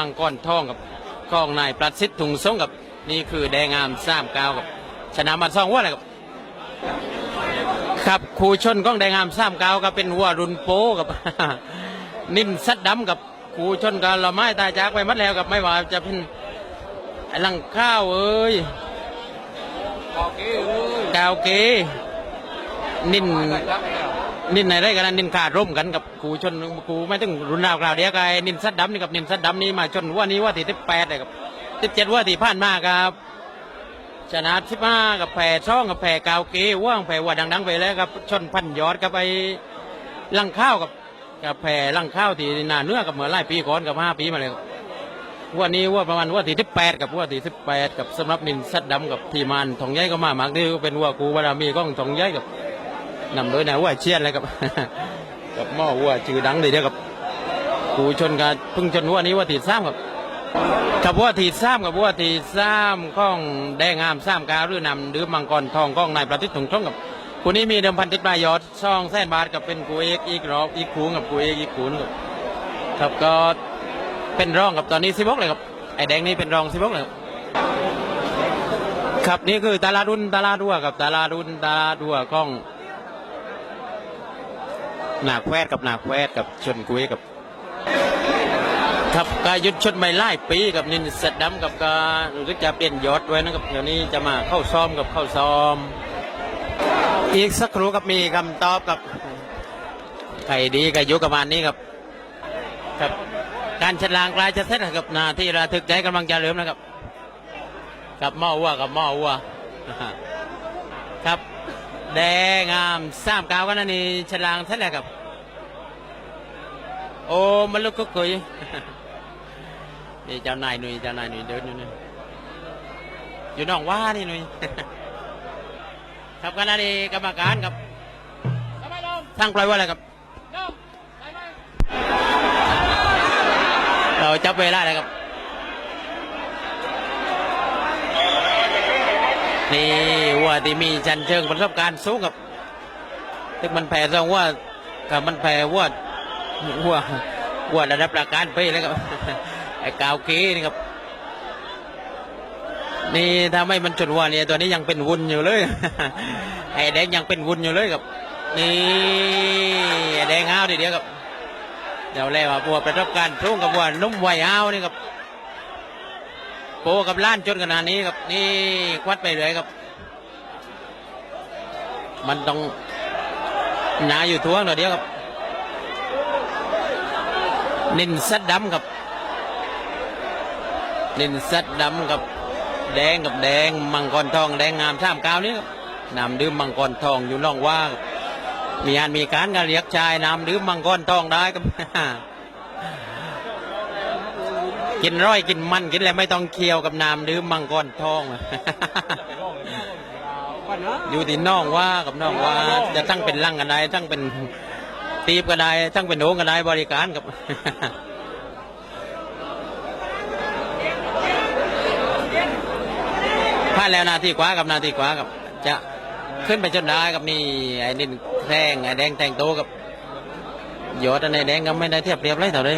มังกรทองกับกองนายประสิทธิ์ถุงสงกับนี่คือแดงงามสามกาวกับชนะมาสองวัวเลยครับครับครูชนกองแดงงามสามกาวก็เป็นวัวรุนโปกับ นิ่มสัดดำกับครูชนกับละไม้ตายจากไปหมัดแล้วกับไม่ว่าจะเป็นไอ้ลังข้าวเอ้ยโอเคเอ้ยกาวเกนิ่นครับ นินไหนได้กันนะนินขาดร่มกันกับครูชนครูไม่ต้องรุนราวกล่าวเดียวกันนินสัดดำนี่กับนินสัดดำนี่มาชนว่านี้ว่าที่ที่แปดเลยครับที่เจ็ดว่าที่ผ่านมาครับชนะที่ห้ากับแผ่ช่องกับแผ่กาวเกว่างแผ่ว่าดังๆไปแล้วครับชนพันยอดกับไปลังข้าวกับกับแผ่ลังข้าวที่นาเนื้อกับเหมือนไล่ปีก่อนกับห้าปีมาเลยวัวันนี้ว่าประมาณว่าที่ที่แปดกับว่าที่ที่แปดกับสำหรับนินสัดดำกับทีมานทองใหญ่ก็มาหมากนี่ก็เป็นว่าครูบารมีก้องทองใหญ่กับ นำโดยนายว่าเชียนเลยครับ กับหม้อวัวชื่อดังเลยเดียวกับกูชนกันเพิ่งชนวัวนี้ว่าตีซ้ำครับกับวัวตีซ้ำกับวัวตีซ้ำข้องแดงงามซ้ำกาวหรือนำดื่มมังกรทองก้องนายประทิตถงช่องกับคู่นี้มีเดิมพันติดปลายยอดช่องแสนบาทกับเป็นกูเอกอีกรอบอีกคูงกับกูเอกอีกคูนครับก็เป็นรองกับตอนนี้สิบกเลยครับไอแดงนี่เป็นรองสิบกเลยครับครับนี่คือตาลาดุนตาลาดัวกับตาลาดุนตาลาดัวข้อง นาแควดกับหนาแควดกับชนกุ้ยกับครับกายุทธชนไม่ไล่ปีกับนินสดดำกับการู้สึกจะเปลี่ยนยศไว้นะครับเดี๋ยวนี้จะมาเข้าซ้อมกับเข้าซ้อม อีกสักครู่กับมีคำตอบกับใครดีกับยุกับมานนี้ครับครับการฉลางกลายจะเสร็จกับนาที่ระทึกใจกำลังจะเริ่มนะครับกับหม้อวัวกับหม้อวัวครับ แดงงามสามกาวกันนี่ฉลางเท่าไหร่ครับ โอ้มันลุกก็คุยนี่เจ้านายหนุ่ยเจ้านายหนุ่ยเดินอยู่นี่อยู่น้องว่านี่หนุ่ยครับกันนั่นนี่กรรมการครับทั้งปล่อยว่าอะไรครับเราจับเวลาเลยครับนี่ ว่าที่มีชันเชิงประสบการณ์สูงกับถึงมันแผ่ซองว่ากับมันแผ่ว่าว่าว่าระดับประการไปแล้วครับไอ้กาวเกนี่ครับนี่ถ้าไม่มันจุดว่าเนี่ยตัวนี้ยังเป็นวุ้นอยู่เลยไอ้แดงยังเป็นวุ้นอยู่เลยครับนี่ไอ้แดงอ้าวเดียวครับเดี๋ยวแล้วว่าบัวประสบการณ์สูงกับบัวนุ่มไวอ้าวนี่ครับโปกับล้านจนขนาดนี้ครับนี่ควัดไปเลยครับ มันต้องหนาอยู่ท้วงหน่อยเดียวครับนินสัดดำครับนินสัดดำกับแดงกับแดงมังกรทองแดงงามท่ามกาวนี้ครับน้ำดื่มมังกรทองอยู่ล่องว่างมีอันมีการการเรียกชายน้ำดื่มมังกรทองได้ครับกินร้อยกินมันกินอะไรไม่ต้องเคี่ยวกับน้ำดื่มมังกรทอง อยู่ที่น้องว่ากับน้องว่าจะตั้งเป็นลังกันได้ตั้งเป็นตีบก็ได้ตั้งเป็นโหนก็ได้บริการกับพลาดแล้วนาทีกว่ากับนาทีกว่ากับ จะขึ้นไปจนได้กับนี่ไอ้นินแทงไอ้แดงแต่งโตวกับยอดอันไอ้แดงก็ไม่ได้เทียบเรียบเลยเท่าเลย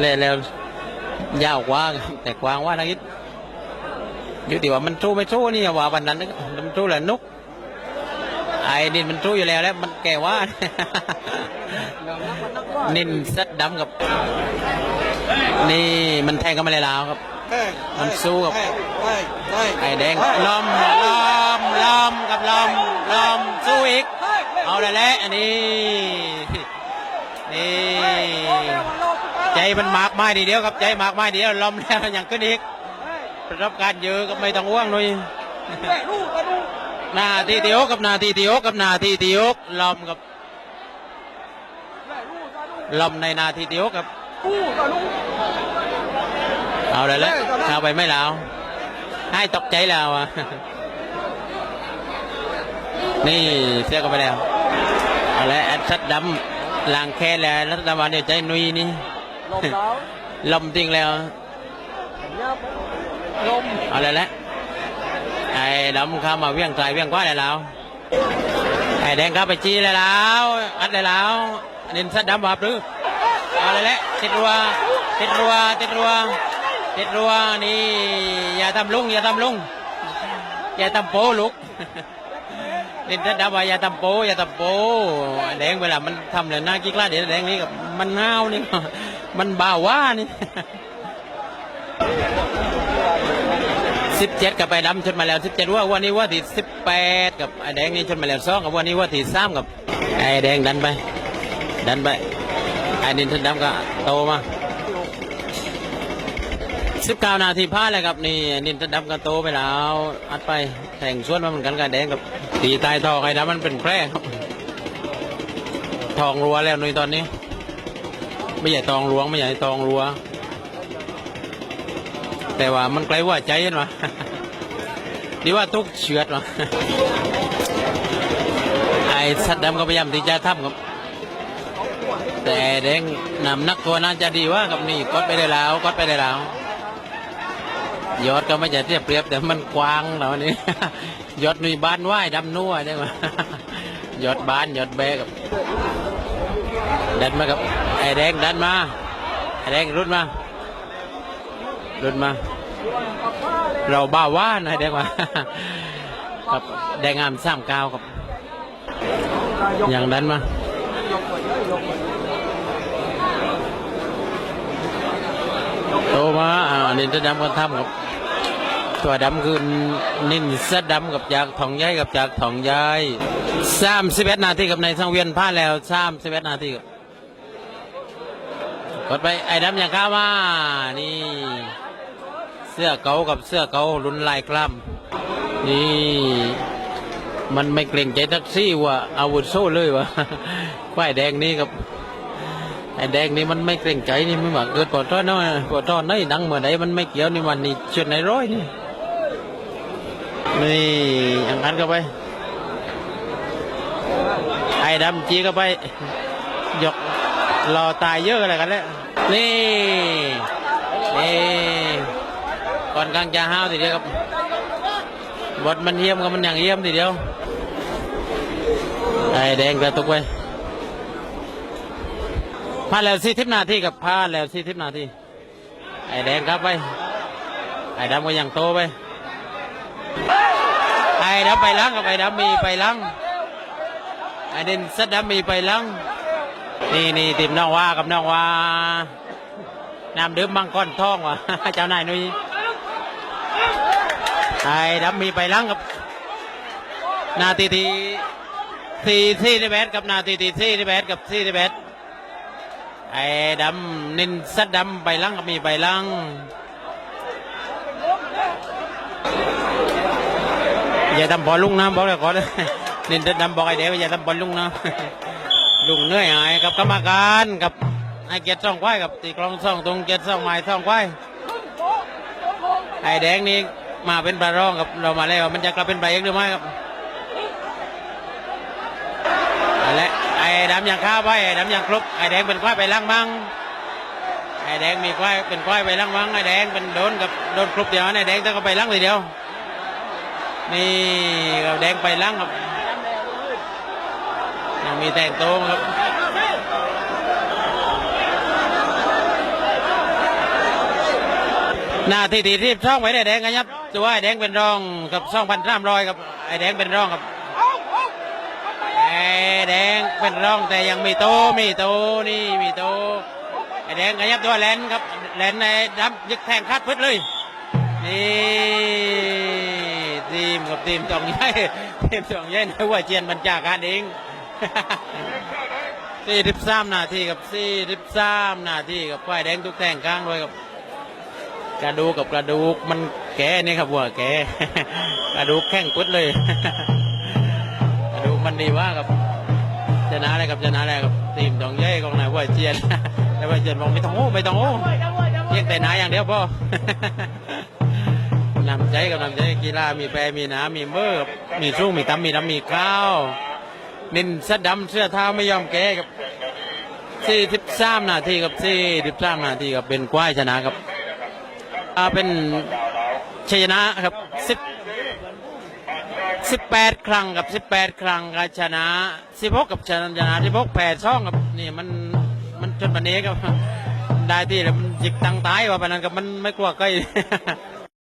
แล้วแล้วยาวกว่าแต่กว้างว่านักอิด อยู่ที่ว่ามันสู้ไม่สู้นี่ว่าวันนั้นมันสู้แหละนุกไอ้นินมันสู้อยู่แล้วแล้วมันแก่ว่า นินซัดดำกับ นี่มันแทงกันมาเลยแล้วครับ มันสู้กับไอ้แดงล้อมลอมลอมกับล้อมล้อมสู้อีก เอาเลยแหละอันนี้นี่ใจมันมากไม้ดีเดียวครับใจมากไม้ดีเดียวล้อมแล้วอย่างขึ้นอีก ประสบการณ์เยอะก็ไม่ต้องห่วงเลยหนาทีที่หกกับหนาทีที่หกกับหนาทีที่หกลมกับลมในนาทีที่หกครับเอาเลยแล้วเอาไปไม่แล้วให้ตกใจแล้วอะนี่เสียกันไปแล้วเอาละแอดชัดดำลางแค่แล้วรัฐบาลเดี๋ยวใจนุยนี่ลมแล้วลมจริงแล้ว ลมเอาเลยแหละไอ้ดำเข้ามาเวียงไกลเวียงกว้าได้แล้วไอ้แดงเข้าไปจี้ได้แล้วอัดได้แล้วนินสัดดำบาปหรือเอาเลยแหละคิดว่าติดรัวติดรัวติดรัวนี่อย่าทำลุงอย่าทำลุงอย่าทำโป้ลุกนี่ถ้าดาว่าอย่าทำโป้อย่าทำโป้แดงเวลามันทำเลยหน้ากิ๊กล้าเดี๋ยวแดงนี่กับมันห้าวนี่มันบ่าว่านี่ สิบเจ็ดกับไอ้ดำชนมาแล้วสิบเจ็ดว่าวันนี้ว่าที่สิบแปดกับไอ้แดงนี่ชนมาแล้วสองกับวันนี้ว่าที่สามกับไอ้แดงดันไปดันไปไอ้นินชนดำก็โตมาสิบเก้านาทีพลาดเลยครับนี่นินชนดำก็โตไปแล้วอัดไปแข่งสวนมาเหมือนกันกับแดงกับตีตายทองไอ้ดำมันเป็นแพร่ครับทองรัวแล้วนุยตอนนี้ ไม่ใหญ่ทองหลวงไม่ใหญ่ทองรัว แต่ว่ามันไกลว่าใจเห็นไหมดีว่าทุกเฉือดวะไอ้สัตว์ดำก็พยายามที่จะทำครับ แต่แดงนำนักตัวน่าจะดีว่ากับนี่กดไปได้แล้วกดไปได้แล้วยอดก็ไม่จะเทียบเปรียบแต่มันกว้างแล้วนี่ยอดนุยบ้านไหวดำนัวได้ไหมยอดบ้านยอดแบกับดันมากับไอ้แดงดันมาไอ้แดงรุดมา รุ่นมา เราบ้าว่าหน่อยได้ว่ากับแดงงามสามก้าวครับ อย่างนั้นมาโตมาอ่านินจะดำกันทำครับตัวดำคือนินสะดำกับจากทองย้ายกับจากทองย้ายสามสิบเอ็ดนาทีกับในสังเวียนผ้าแล้วสามสิบเอ็ดนาทีครับกดไปไอ้ดำอย่างข้ามานี่ เสื้อเก่ากับเสื้อเก่ารุนลายกล้ำนี่มันไม่เกรงใจแท็กซี่ว่าอาวุธโซ่เลยวะควายแดงนี่กับไอ้แดงนี่มันไม่เกรงใจนี่ไม่หมาเกิดปอดท้อนน้อยปอดท้อนนี่ดังเมื่อไหมันไม่เกี่ยวนี่มันนี่เชือดในร้อยนี่นี่อังคันเข้าไปไอ้ดำจีเข้าไปยกรอตายเยอะอะไรกันแล้วนี่นี่ ก่อนกลางจะห้าวทีเดียวครับบทมันเยี่ยมกับมันอย่างเยี่ยมทีเดียวไอ้แดงกระตุกไปพาแล้วสี่ทิพนาทีกับพาแล้วสี่ทิพนาทีไอ้แดงครับไปไอ้ดำก็ยังโตไปไอ้ดำไปล้างกับไอ้ดำมีไปล้างไอ้เด่นสัดดำมีไปล้างนี่นี่ติมน้องว่ากับน้องว่าน้ำดื่มมังกรทองว่ะเจ้านายนุ้ย ไอ้ดำมีไปล้างกับ นาทีที่สี่สี่ที่แบดกับนาทีที่สี่ที่แบดกับสี่ที่แบดไอ้ดำนินสัดดำไปล้างกับมีไปล้างอย่าทำบอลลุงนะบอกเลยก่อนเลยนินสัดดำบอกไอ้เดี๋ยวอย่าทำบอลลุงนะลุงเหนื่อยหายกับกรรมการกับไอ้เกียรติซ่องควายกับตีกลองซ่องตรงเกียรติซ่องไม้ซ่องควายไอ้แดงนี่ มาเป็นปลาร่องครับเรามาแล้ว มันจะกลับเป็นปลาเอกหรือไม่ครับและไอ้ดำอย่างข้าวไปไอ้ดำอย่างครบไอ้แดงเป็นควายไปล่างมังไอ้แดงมีควายเป็นควายไปล่างมังไอ้แดงเป็นโดนกับโดนครบเดียวไอ้แดงต้องไปล่างทีเดียวนี่กับแดงไปล่างครับยังมีแต่งโตวครับ หน้าที่ที่รีบช่องไว้ได้แดงกันยับตัวไอ้แดงเป็นรองกับช่องพันสามร้อยครับไอ้แดงเป็นรองครับไอ้แดงเป็นรองแต่ยังมีโตมีโตนี่มีโตไอ้แดงกันยับตัวแลนครับแลนในดับยึกแทงคัดพึดเลยนี่ทีมกับทีมจองใหญ่ทีมจองใหญ่ในว่าเจียนบรรจาการเองสี่สิบสามนาทีกับสี่สิบสามนาทีกับควายแดงทุกแทงกลางด้วยครับ กระดูกกับกระดูกมันแก่นี่ครับวัวแก่กระดูกแข้งปุ๊ดเลย กระดูกมันดีว่ากับชนะอะไรกับชนะอะไรกับทีมจองเย่ของนายวัวเจียนแต่วัวเจียนบอกไม่ต้องโอ้ไม่ต้องโอ้เพียงแต่นายอย่างเดียวพ่อนำใจกับนำใจกีฬามีแปรมีหน้ำมีเมื่อมีสู้มีตำมีน้ำมีข้าวนินสะดำเสื้อเท้าไม่ยอมแก้ครับสี่สิบสามนาทีกับสี่สิบสามนาทีกับเป็นควายชนะครับ อ่าเป็นชัยชนะครับสิบสิบแปดครั้งกับสิบแปดครั้งกับชนะสิบหกกับชนะชนะสิบหกแปดช่องกับนี่มันมันจนปันนี้ครับได้ที่แล้วมันจิกตังตายว่าปานนั้นกับมันไม่กลัวใกล้